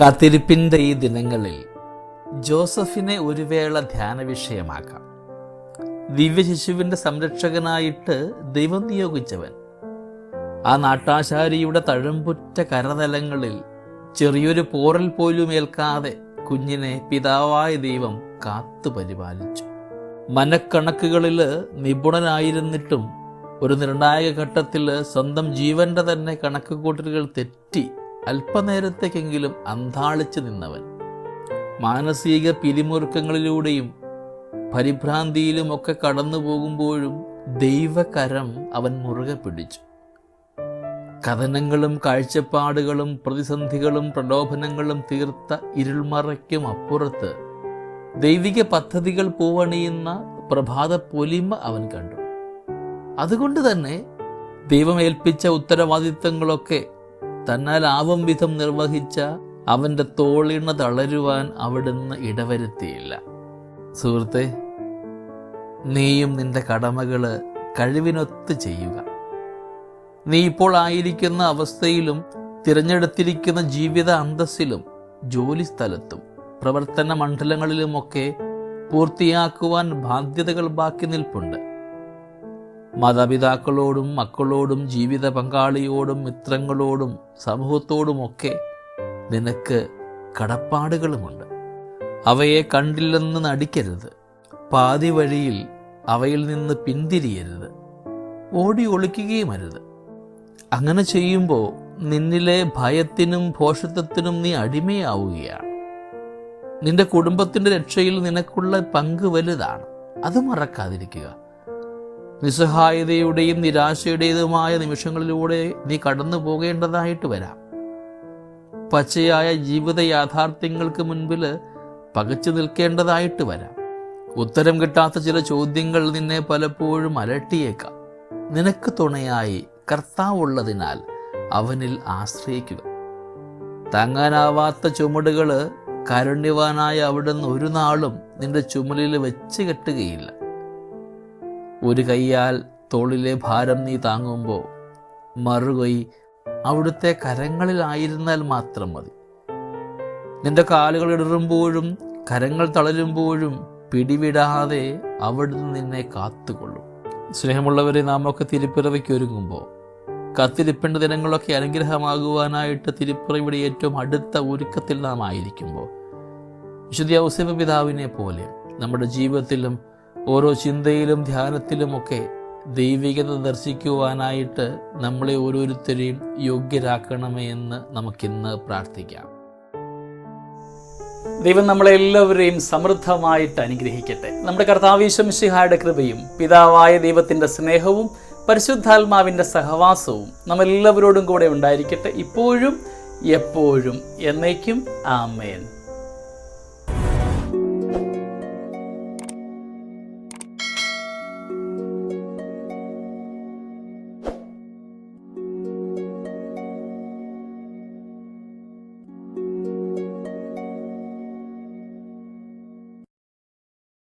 കാത്തിരിപ്പിന്റെ ഈ ദിനങ്ങളിൽ ജോസഫിനെ ഒരു വേള ധ്യാന വിഷയമാക്കാം. ദിവ്യ ശിശുവിന്റെ സംരക്ഷകനായിട്ട് ദൈവം നിയോഗിച്ചവൻ. ആ നാട്ടാശാരിയുടെ തഴമ്പുറ്റ കരതലങ്ങളിൽ ചെറിയൊരു പോറൽ പോലും ഏൽക്കാതെ കുഞ്ഞിനെ പിതാവായ ദൈവം കാത്തു പരിപാലിച്ചു. മനക്കണക്കുകളിൽ നിപുണനായിരുന്നിട്ടും ഒരു നിർണായക ഘട്ടത്തിൽ സ്വന്തം ജീവന്റെ തന്നെ കണക്കുകൂട്ടലുകൾ തെറ്റി അല്പനേരത്തേക്കെങ്കിലും അന്താളിച്ചു നിന്നവൻ. മാനസിക പിരിമുറുക്കങ്ങളിലൂടെയും പരിഭ്രാന്തിയിലുമൊക്കെ കടന്നു പോകുമ്പോഴും ദൈവകരം അവൻ മുറുകെ പിടിച്ചു. കഥനങ്ങളും കാഴ്ചപ്പാടുകളും പ്രതിസന്ധികളും പ്രലോഭനങ്ങളും തീർത്ത ഇരുൾമറയ്ക്കും അപ്പുറത്ത് ദൈവിക പദ്ധതികൾ പൂവണിയുന്ന പ്രഭാത പൊലിമ അവൻ കണ്ടു. അതുകൊണ്ട് തന്നെ ദൈവം ഏൽപ്പിച്ച ഉത്തരവാദിത്തങ്ങളൊക്കെ തന്നാൽ ആവും വിധം നിർവഹിച്ച അവന്റെ തോളിണ തളരുവാൻ അവിടുന്ന് ഇടവരുത്തിയില്ല. സുഹൃത്തെ നീയും നിന്റെ കടമകൾ കഴിവിനൊത്ത് ചെയ്യുക. നീ ഇപ്പോൾ ആയിരിക്കുന്ന അവസ്ഥയിലും തിരഞ്ഞെടുത്തിരിക്കുന്ന ജീവിത അന്തസ്സിലും ജോലി സ്ഥലത്തും പ്രവർത്തന മണ്ഡലങ്ങളിലുമൊക്കെ പൂർത്തിയാക്കുവാൻ ബാധ്യതകൾ ബാക്കി നിൽപ്പുണ്ട്. മാതാപിതാക്കളോടും മക്കളോടും ജീവിത പങ്കാളിയോടും മിത്രങ്ങളോടും സമൂഹത്തോടുമൊക്കെ നിനക്ക് കടപ്പാടുകളുമുണ്ട്. അവയെ കണ്ടില്ലെന്ന് നടിക്കരുത്. പാതി വഴിയിൽ അവയിൽ നിന്ന് പിന്തിരിയരുത്. ഓടി ഒളിക്കുകയും അരുത്. അങ്ങനെ ചെയ്യുമ്പോൾ നിന്നിലെ ഭയത്തിനും ഭോഷത്വത്തിനും നീ അടിമയാവുകയാണ്. നിന്റെ കുടുംബത്തിന്റെ രക്ഷയിൽ നിനക്കുള്ള പങ്ക് വലുതാണ്. അത് മറക്കാതിരിക്കുക. നിസ്സഹായതയുടെയും നിരാശയുടേതുമായ നിമിഷങ്ങളിലൂടെ നീ കടന്നു പോകേണ്ടതായിട്ട് വരാം. പച്ചയായ ജീവിത യാഥാർത്ഥ്യങ്ങൾക്ക് മുൻപിൽ പകച്ചു നിൽക്കേണ്ടതായിട്ട് വരാം. ഉത്തരം കിട്ടാത്ത ചില ചോദ്യങ്ങൾ നിന്നെ പലപ്പോഴും അലട്ടിയേക്കാം. നിനക്ക് തുണയായി കർത്താവുള്ളതിനാൽ അവനിൽ ആശ്രയിക്കുക. താങ്ങാനാവാത്ത ചുമടുകൾ കാരുണ്യവാനായ അവിടുന്ന് ഒരു നാളും നിന്റെ ചുമലിൽ വെച്ച് കെട്ടുകയില്ല. ഒരു കൈയാൽ തോളിലെ ഭാരം നീ താങ്ങുമ്പോൾ മറുകൈ അവിടുത്തെ കരങ്ങളിലായിരുന്നാൽ മാത്രം മതി. നിന്റെ കാലുകൾ ഇടറുമ്പോഴും കരങ്ങൾ തളരുമ്പോഴും പിടിവിടാതെ അവിടുന്ന് നിന്നെ കാത്തുകൊള്ളും. സ്നേഹമുള്ളവരെ നാമൊക്കെ തിരുപ്പിറവയ്ക്ക് ഒരുങ്ങുമ്പോൾ കത്തിരിപ്പേണ്ട ദിനങ്ങളൊക്കെ അനുഗ്രഹമാകുവാനായിട്ട് തിരുപ്പിറവിയുടെ ഏറ്റവും അടുത്ത ഒരുക്കത്തിൽ നാം ആയിരിക്കുമ്പോൾ വിശുദ്ധ ഔസേപ പിതാവിനെ പോലെ നമ്മുടെ ജീവിതത്തിലും ഓരോ ചിന്തയിലും ധ്യാനത്തിലുമൊക്കെ ദൈവികത ദർശിക്കുവാനായിട്ട് നമ്മളെ ഓരോരുത്തരെയും യോഗ്യരാക്കണമേ എന്ന് നമുക്കിന്ന് പ്രാർത്ഥിക്കാം. ദൈവം നമ്മളെ എല്ലാവരെയും സമൃദ്ധമായിട്ട് അനുഗ്രഹിക്കട്ടെ. നമ്മുടെ കർത്താവീശംഷിഹായുടെ കൃപയും പിതാവായ ദൈവത്തിന്റെ സ്നേഹവും പരിശുദ്ധാത്മാവിന്റെ സഹവാസവും നമ്മെല്ലാവരോടും കൂടെ ഉണ്ടായിരിക്കട്ടെ ഇപ്പോഴും എപ്പോഴും എന്നേക്കും. ആമേൻ.